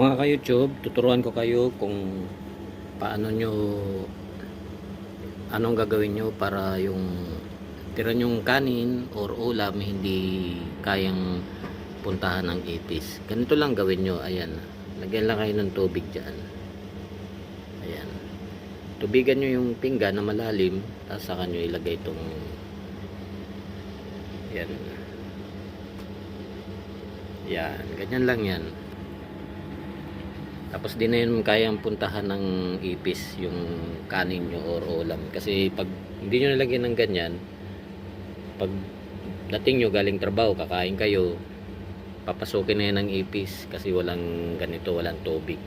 Mga ka-YouTube, tuturuan ko kayo kung paano nyo anong gagawin nyo para yung tira nyong kanin or ulam hindi kayang puntahan ng ipis. Ganito lang gawin nyo. Ayan. Lagyan lang kayo ng tubig dyan. Ayan. Tubigan nyo yung pinggan na malalim. Tapos saka nyo ilagay itong yan. Yan. Ganyan lang yan. Tapos di na yun kayang puntahan ng ipis yung kanin nyo or ulam. Kasi pag hindi nyo nalagyan ng ganyan, pag dating nyo galing trabaho, kakain kayo, papasukin na yan ng ipis kasi walang ganito, walang tubig.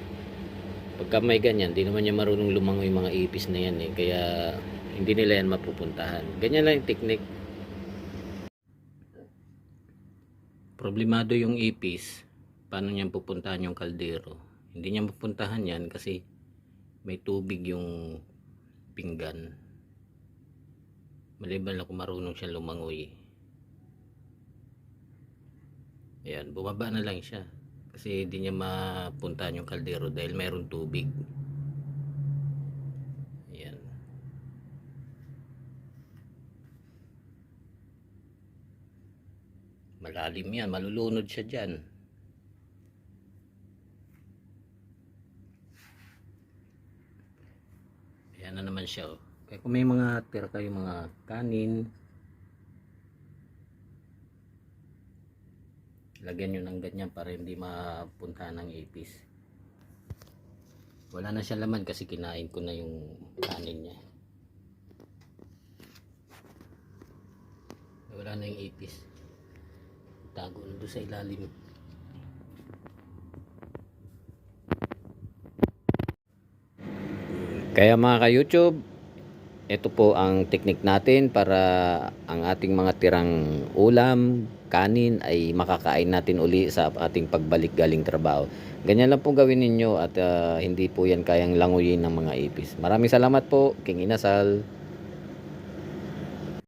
Pagka may ganyan, di naman niya marunong lumangoy mga ipis na yan eh. Kaya hindi nila yan mapupuntahan. Ganyan lang yung technique. Problemado yung ipis, paano niya pupuntahan yung kaldero? Hindi niya mapuntahan yan kasi may tubig yung pinggan. Maliban lang kung marunong siya lumangoy. Ayan, bumaba na lang siya. Kasi hindi niya mapuntahan yung kaldero dahil mayroong tubig. Ayan. Malalim yan, malulunod siya dyan. Ayan na naman siya. Oh. Kaya kung may mga tira kayo mga kanin, lagyan nyo ng ganyan para hindi mapuntahan ng ipis. Wala na siya laman kasi kinain ko na yung kanin niya. Wala na yung ipis. Tago na doon sa ilalim. Kaya mga ka-YouTube, ito po ang technique natin para ang ating mga tirang ulam, kanin ay makakain natin uli sa ating pagbalik galing trabaho. Ganyan lang po gawin ninyo at ah, hindi po yan kayang languyin ng mga ipis. Maraming salamat po, King Inasal.